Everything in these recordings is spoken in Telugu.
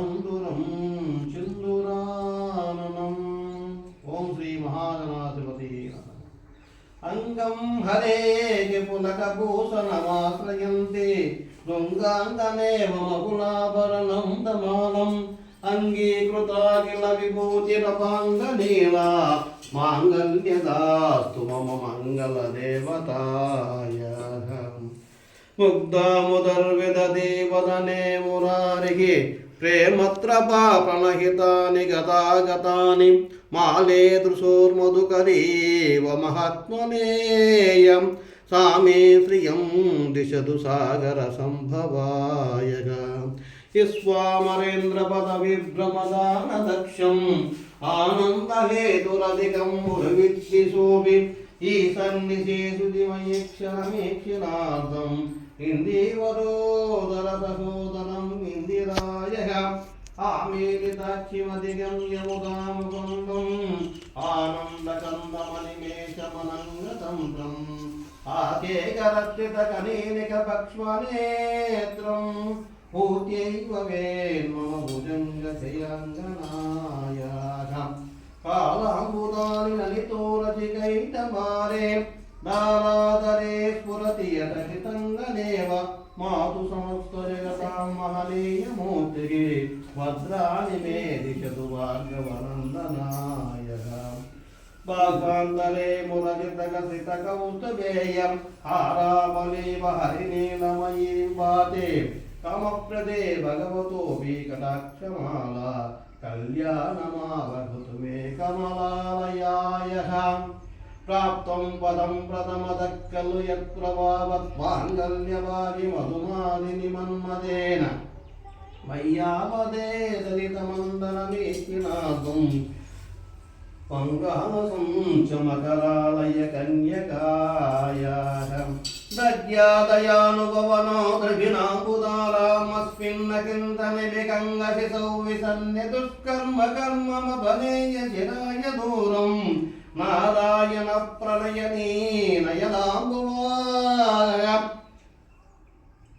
సంతోష బంధురం చిందురాననం ఓం శ్రీ మహాగణాధిపతి నమః. అంగం హరేకి పులకభూషణమాశ్రయంతే దొంగాంగనేవ మగులాభరణం దమానం. అంగీకృతాఖిల విభూతిరపాంగనీలా మాంగల్యదాస్తు మమ మంగళ దేవతాయ ముగ్ధాముదర్విదీ వదనే మురారికి ప్రేమత్ర ప్రణహితాని గతాగతాని మాలే దృశోర్మధుకరీవ మహాత్మనేయం సామే ప్రియం దిశదు సాగర సంభవాయగా. ఇస్వామరేంద్ర విభ్రమదాన దక్షం ఆనందహేతురధికం మురవిద్విశోభి ఈ సన్నిశేషు ఇందీవరోదర సహోదరం ఇందిరాయ ఆమేలితాక్షిమధిగం ఆనందకందమనిమేషమనంగతంత్రం ఆకేకరక్షిత కనీనిక పక్ష్మనేత్రం పూర్త్యైవ వేన్మమ భుజంగ జయాంగ భద్రాని మే దిశతు భార్గవనందనాయ భాగాంతరే మురజితగసిత కౌస్తభేయం హారామలీవ హరినీలమయీ వాతే. కామప్రదే భగవతో కటాక్షమాల కళ్యాణమావహతు మే కమలాలయాయ ప్రాప్తం పదం ప్రథమదక్కలు యత్ప్రభావత్మాంగల్యవాది మధుమాదిని మన్మదేన మయ్యావదే దళితమందనమేకినాదం పంగామసం చమకరాలయ కన్యకాయ దద్యాదయానుభవనో ద్రవిణాంబుదారామస్మిన్న కింతని వికంగసి సౌవిసన్య దుష్కర్మ కర్మమనేయ చిరాయ దూరం నారాయణ ప్రణయనీ నయనాంబువా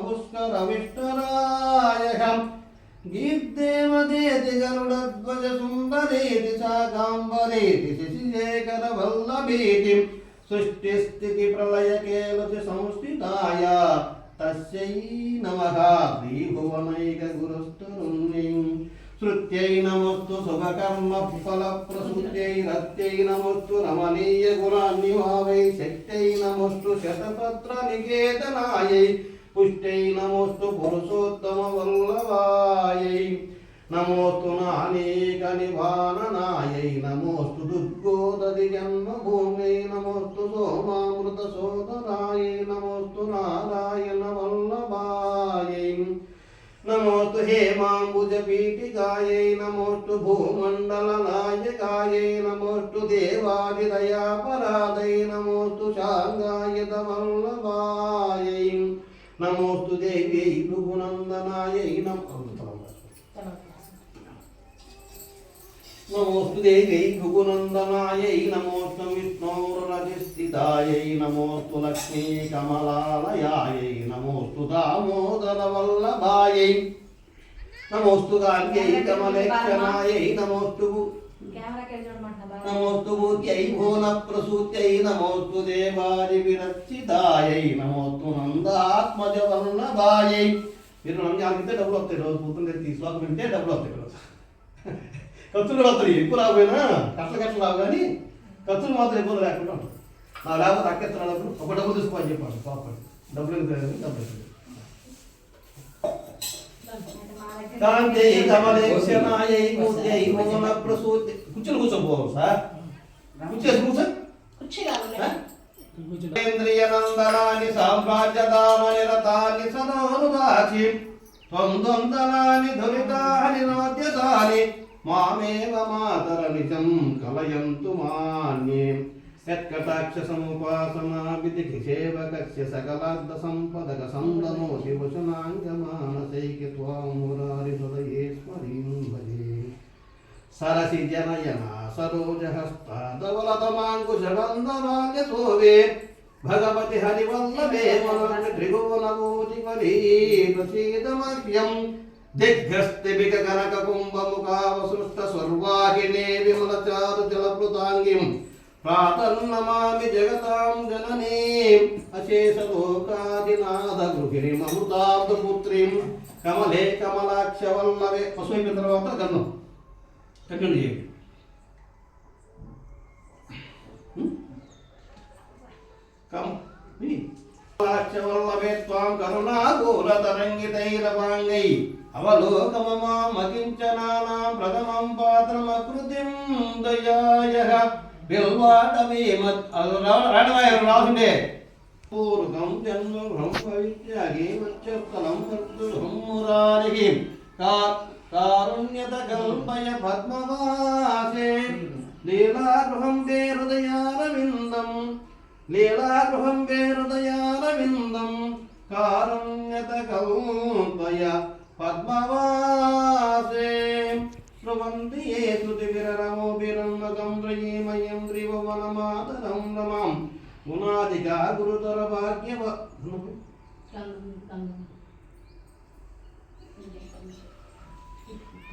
పుష్కర విష్ణరాయహం గీర్దేవదేతి గరుడధ్వజ సుందరేతి శాకాంబరేతి శశిశేఖర వల్లభేతి సృష్టిస్థితి ప్రళయ కేలతి సంస్థితాయ తస్యై నమః శ్రీభువనైక గురుస్తరుణ్యం శృత్యై నమస్తు శుభకర్మ ఫల ప్రసూత్యై రత్యై నమస్తు రమణీయ గుణాన్నిభావై శక్త్యై నమస్తు శతపత్ర నికేతనాయై పుష్టై నమోస్తు పురుషోత్తమ వల్లభాయై నమోస్తు హేమాంబుజపీఠికాయై నమోస్తు భూమండలనాయకాయై నమోస్తు దేవాదిదయాపరాధై నమోస్తు శాంగాయత వల్లభాయై నమోస్తు దేవ్యై భృగునందనాయై నమో నమోస్తు దేవ్యై భృగునందనాయై నమోస్తు విష్ణోరధిస్థితాయై నమోస్తు లక్ష్మీ కమలాలయాయై నమోస్తు దామోదర వల్లభాయై. నమోస్తు గార్గ్యై కమలేక్షణాయై నమోస్తు నమోస్తు భూత్యై భూన ప్రసూత్యై నమోస్తు దేవాది విరచితాయై నమోస్తు నందాత్మజ వల్లభాయై మీరు నంది ఆగితే డబ్బులు వస్తాయి రోజు పొద్దున్న తీసుకోక వింటే డబ్బులు వస్తాయి రోజు. ఖర్చులు వస్తాయి ఎక్కువ రాబోయినా కట్టలు కట్టలు రావు కానీ ఖర్చులు మాత్రం ఎక్కువ లేకుండా ఉంటాయి నా లేకపోతే అక్కెత్తున్నప్పుడు ఒక డబ్బులు తీసుకోని చెప్పాను పాపడి. డబ్బులు ఎందుకు డబ్బులు కూర్చొని కూర్చోపోవాలి సార్. కూర్చోసి కూర్చో. కుర్చీ కావాలి ఇంద్రియనందనాని సామ్రాజ్యదాన నిరతాని సదోనుదాచి ధురితాని మామేవ మాతర నిజం కలయంతు మాన్యే. యత్కటాక్ష సముపాసనా విధికి సేవకస్య సకలార్థ సంపదక సందనో శివశనాంగ మానసైకి త్వాం మురారి హృదయే స్మరీం భజే ప్రాతన్నమామి జగతాం జననీం అశేషలోకాదినాథ గృహిణి మమృతాబ్దపుత్రీం కమలే కమలాక్ష వల్లవే పశు అయిపోయిన తర్వాత గన్నం కంటిన్యూ చేయండి కమలాక్ష వల్లవే త్వాం కరుణాగోరతరంగితైరవాంగై అవలోకమమామకించనానాం ప్రథమం పాత్రమకృతిం దయాయ. రాసుండే పూర్వం జన్మ బ్రహ్మవిద్యాగే వచ్చత్తలం కారుణ్యత కల్పయ పద్మవాసే లీలాగృహం వే హృదయారవిందం లీలాగృహం వే హృదయారవిందం కారుణ్యత కల్పయ పద్మవాసే స్రవంతి ఏ శృతి విరరమో విరమ్మకం త్రయీమయం త్రిభువనమాతరం రమాం. గుణాదిగా గురుతర భాగ్యవ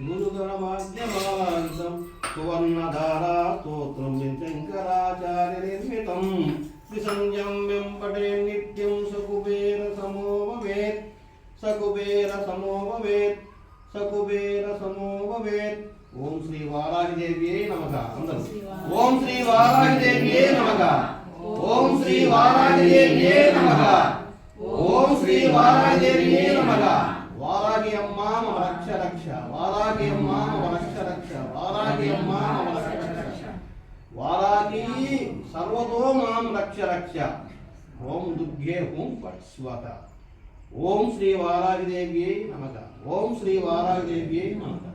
గురుతర భాగ్యవాంతం సువర్ణధారా స్తోత్రం శంకరాచార్య నిర్మితం. వారాహిదేవ్యే నమః. ఓం శ్రీ వారాహిదేవ్యే నమః. ఓం శ్రీ వారాహిదేవ్యే నమః. వారాహి అమ్మ మమ రక్ష రక్ష వారాహి అమ్మ మమ రక్ష రక్ష వారాహి అమ్మ మమ రక్ష రక్ష వారాహి సర్వతో మాం రక్ష రక్ష ఓం దుర్గే ఓం పట్ స్వత ఓం శ్రీ వారాహిదేవ్యే నమః. ఓం శ్రీ వారాహిదేవ్యే నమః.